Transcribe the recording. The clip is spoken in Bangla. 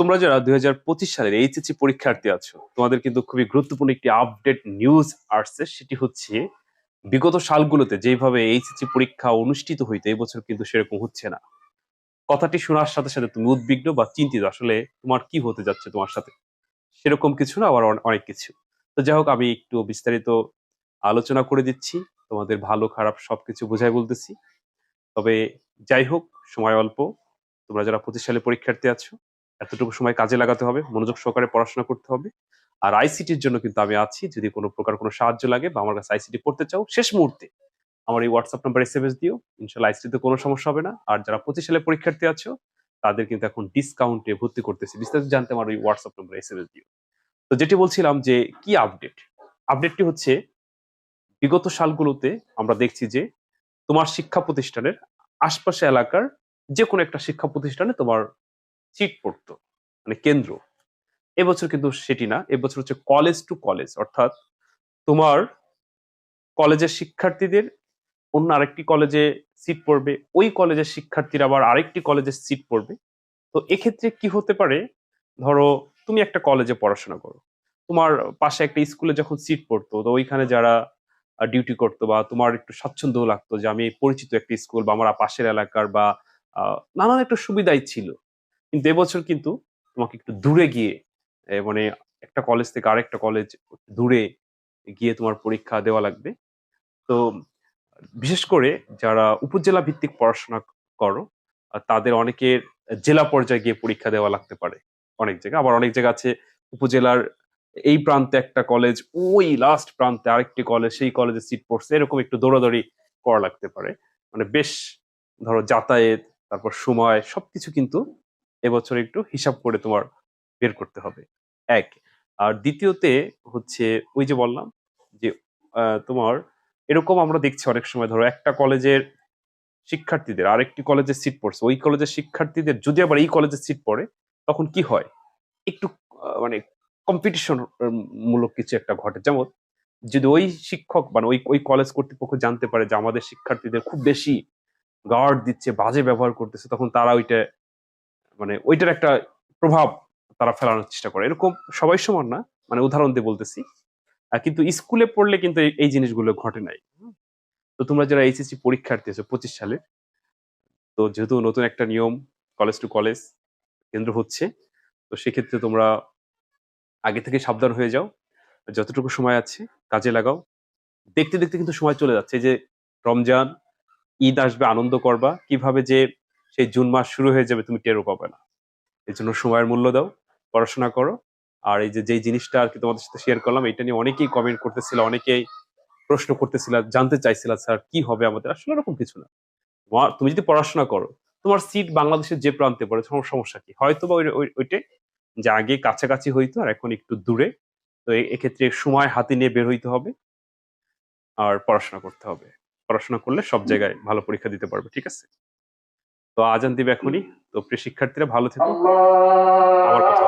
তোমরা যারা দুই হাজার পঁচিশ সালের এইচএসসি পরীক্ষার্থী আছো, তোমাদের কিন্তু খুবই গুরুত্বপূর্ণ একটি আপডেট নিউজ আসছে। সেটি হচ্ছে, বিগত সালগুলোতে যেভাবে এইচএসসি পরীক্ষা অনুষ্ঠিত হইতো, এই বছর কিন্তু সেরকম হচ্ছে না। কথাটি শোনার সাথে সাথে তুমি উদ্বিগ্ন বা চিন্তিত, আসলে তোমার কি হতে যাচ্ছে তোমার সাথে? সেরকম কিছু না, আবার অনেক কিছু। তো যাই হোক, আমি একটু বিস্তারিত আলোচনা করে দিচ্ছি। তোমাদের ভালো, খারাপ সবকিছু বোঝাই বলতেছি। তবে যাই হোক, সময় অল্প। তোমরা যারা পঁচিশ সালে পরীক্ষার্থী আছো এতটুকু সময় কাজে লাগাতে হবে, মনোযোগ সহকারে পড়াশোনা করতে হবে। আর আইসিটির জন্য কিন্তু আমি আছি, যদি কোনো প্রকার কোনো সাহায্য লাগে বা আমার কাছে আইসিটি পড়তে চাও, শেষ মুহূর্তে আমার এই WhatsApp number S M S দিও ইনশাল্লাহ আইসিটিতে কোনো সমস্যা হবে না। আর যারা পঁচিশ সালে পরীক্ষার্থী আছো, তাদের কিন্তু এখন ডিসকাউন্টে ভর্তি করতেছি। বিস্তারিত জানতে আমার ওই WhatsApp number S M S দিও। তো যেটি বলছিলাম যে, কি আপডেট আপডেটটি হচ্ছে, বিগত সালগুলোতে আমরা দেখছি যে, তোমার শিক্ষা প্রতিষ্ঠানের আশপাশে এলাকার যে কোনো একটা শিক্ষা প্রতিষ্ঠানে তোমার সিট পড়তো মানে কেন্দ্র। এবছর কিন্তু সেটি না, এবছর হচ্ছে কলেজ টু কলেজ অর্থাৎ তোমার কলেজের শিক্ষার্থীদের অন্য আরেকটি কলেজে সিট পড়বে, ওই কলেজের শিক্ষার্থীরা আবার আরেকটি কলেজে সিট পড়বে। তো এক্ষেত্রে কি হতে পারে? ধরো, তুমি একটা কলেজে পড়াশোনা করো, তোমার পাশে একটা স্কুলে যখন সিট পড়তো, তো ওইখানে যারা ডিউটি করতো বা তোমার একটু স্বাচ্ছন্দ্য লাগতো যে আমি পরিচিত একটা স্কুল বা আমার পাশের এলাকার বা নানান একটা সুবিধাই ছিল। কিন্তু এবছর কিন্তু তোমাকে একটু দূরে গিয়ে মানে একটা কলেজ থেকে আরেকটা কলেজ দূরে গিয়ে তোমার পরীক্ষা দেওয়া লাগবে। তো বিশেষ করে যারা উপজেলা ভিত্তিক পড়াশোনা করো তাদের অনেকের জেলা পর্যায়ে গিয়ে পরীক্ষা দেওয়া লাগতে পারে অনেক জায়গায়। আবার অনেক জায়গা আছে উপজেলার এই প্রান্তে একটা কলেজ ওই লাস্ট প্রান্তে আরেকটি কলেজ সেই কলেজে সিট পড়ছে। এরকম একটু দৌড়াদৌড়ি করা লাগতে পারে। মানে বেশ ধরো যাতায়াত, তারপর সময়, সবকিছু কিন্তু এবছর একটু হিসাব করে তোমার বের করতে হবে। এক, আর দ্বিতীয়তে হচ্ছে ওই যে বললাম যে তোমার এরকম আমরা দেখছি অনেক সময়, ধরো একটা কলেজের শিক্ষার্থীদের আরেকটি কলেজের সিট পড়ছে, ওই কলেজের শিক্ষার্থীদের যদি আবার এই কলেজের সিট পড়ে, তখন কি হয়? একটু মানে কম্পিটিশন মূলক কিছু একটা ঘটে। যেমন যদি ওই শিক্ষক মানে ওই ওই কলেজ কর্তৃপক্ষ জানতে পারে যে আমাদের শিক্ষার্থীদের খুব বেশি গার্ড দিচ্ছে, বাজে ব্যবহার করতেছে, তখন তারা ওইটা মানে ওইটার একটা প্রভাব তারা ফেলানোর চেষ্টা করে। এরকম সবাই সমান না মানে উদাহরণ দিয়ে বলতেছি। কিন্তু স্কুলে পড়লে কিন্তু এই- এই জিনিসগুলো ঘটে নাই। তো তোমরা যারা এইচএসসি পরীক্ষার্থী আছো, পঁচিশ সালে, তো যেহেতু নতুন একটা নিয়ম কলেজ টু কলেজ কেন্দ্র হচ্ছে, তো সেক্ষেত্রে তোমরা আগে থেকে সাবধান হয়ে যাও। যতটুকু সময় আছে, কাজে লাগাও। দেখতে দেখতে কিন্তু সময় চলে যাচ্ছে যে রমজান, ঈদ আসবে, আনন্দ করবা। কীভাবে যে সেই জুন মাস শুরু হয়ে যাবে তুমি টেরও পাবে না। এই জন্য সময়ের মূল্য দাও পড়াশোনা করো। আর এই যে যেই জিনিসটা আর কি তোমাদের সাথে শেয়ার করলাম এটা নিয়ে অনেকেই কমেন্ট করতেছিল অনেকেই প্রশ্ন করতেছিল জানতে চাইছিল স্যার কি হবে আমাদের? আসলে এরকম কিছু না। তুমি যদি পড়াশোনা করো তোমার সিট বাংলাদেশের যে প্রান্তে পড়ে তোমার সমস্যা কি? হয়তো বা ওই- ওই- ওইটাই যে আগে কাছাকাছি হইতো আর এখন একটু দূরে তো এক্ষেত্রে সময় হাতে নিয়ে বের হইতে হবে আর পড়াশোনা করতে হবে। পড়াশোনা করলে সব জায়গায় ভালো পরীক্ষা দিতে পারবে ঠিক আছে? তো আজান দিবে এখনই। তো প্রিয় শিক্ষার্থীরা ভালো থেকো। আবার কথা